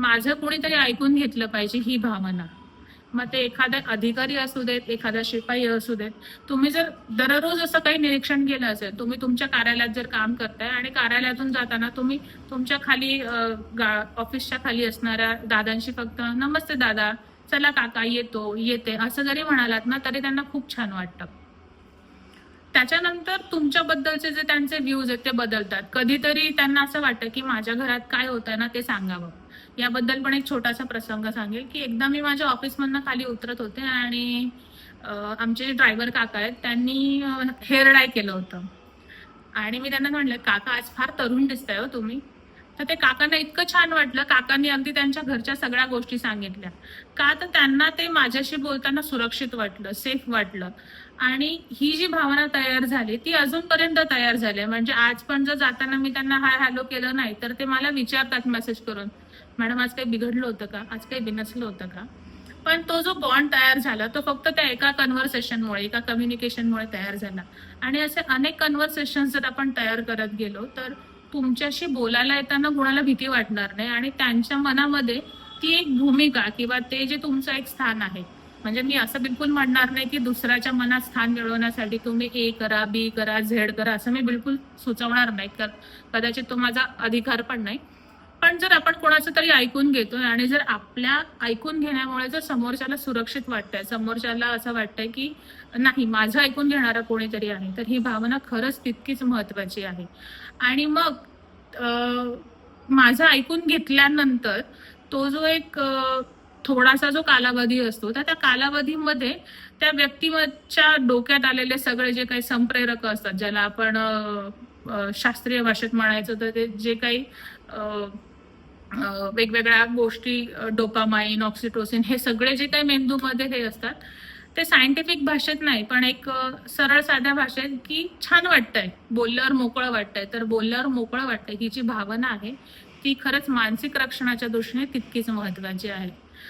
माझं कोणीतरी ऐकून घेतलं पाहिजे ही भावना. मग ते एखादा अधिकारी असू देत एखादा शिपाई असू देत तुम्ही जर दररोज असं काही निरीक्षण केलं असेल तुम्ही तुमच्या कार्यालयात जर काम करताय आणि कार्यालयातून जाताना तुम्ही तुमच्या खाली गा- ऑफिसच्या खाली असणाऱ्या दादांशी फक्त नमस्ते दादा चला काका येतो येते असं जरी म्हणालात ना तरी त्यांना खूप छान वाटतं. त्याच्यानंतर तुमच्याबद्दलचे जे त्यांचे व्ह्यूज आहेत ते बदलतात. कधीतरी त्यांना असं वाटतं की माझ्या घरात काय होतंय ना ते सांगावं. याबद्दल पण एक छोटासा प्रसंग सांगेल की एकदा मी माझ्या ऑफिसमधनं खाली उतरत होते आणि आमचे जे ड्रायव्हर काका आहेत त्यांनी हेअर डाय केलं होतं. आणि मी त्यांना म्हटलं काका आज फार तरुण दिसताय हो तुम्ही. तर ते काकांना इतकं छान वाटलं काकांनी अगदी त्यांच्या घरच्या सगळ्या गोष्टी सांगितल्या. का तर त्यांना ते माझ्याशी बोलताना सुरक्षित वाटलं सेफ वाटलं. आणि ही जी भावना तयार झाली ती अजूनपर्यंत तयार झाली आहे. म्हणजे आज पण जर जाताना मी त्यांना हाय हॅलो केलं नाही तर ते मला विचारतात मेसेज करून. मॅडम आज काही बिघडलं होतं का? आज काही बिनसलं होतं का? पण तो जो बॉन्ड तयार झाला तो फक्त त्या एका कन्व्हर्सेशनमुळे एका कम्युनिकेशनमुळे तयार झाला. आणि असे अनेक कन्व्हर्सेशन जर आपण तयार करत गेलो तर तुमच्याशी बोलायला येताना कुणाला भीती वाटणार नाही. आणि त्यांच्या मनामध्ये ती एक भूमिका किंवा ते जे तुमचं एक स्थान आहे म्हणजे मी असं बिलकुल म्हणणार नाही की दुसऱ्याच्या मनात स्थान मिळवण्यासाठी तुम्ही ए करा बी करा झेड करा असं मी बिलकुल सुचवणार नाही. तर कदाचित तो माझा अधिकार पण नाही. पण जर आपण कोणाचं तरी ऐकून घेतोय आणि जर आपल्या ऐकून घेण्यामुळे जर समोरच्याला सुरक्षित वाटतंय समोरच्याला असं वाटतंय की नाही माझं ऐकून घेणारं कोणीतरी आहे तर ही भावना खरंच तितकीच महत्वाची आहे. आणि मग माझं ऐकून घेतल्यानंतर तो जो एक थोडासा जो कालावधी असतो तर त्या कालावधीमध्ये त्या व्यक्तीच्या डोक्यात आलेले सगळे जे काही संप्रेरक असतात ज्याला आपण शास्त्रीय भाषेत म्हणायचं तर ते जे काही वेगवेगळ्या गोष्टी डोपामाइन ऑक्सिटोसिन हे सगळे जे काही मेंदूमध्ये हे असतात ते सायंटिफिक भाषेत नाही पण एक सरळ साध्या भाषेत की छान वाटतंय. बोलल्यावर मोकळं वाटतंय. तर बोलल्यावर मोकळं वाटतंय ही जी भावना आहे ती खरंच मानसिक रक्षणाच्या दृष्टीने तितकीच महत्वाची आहे.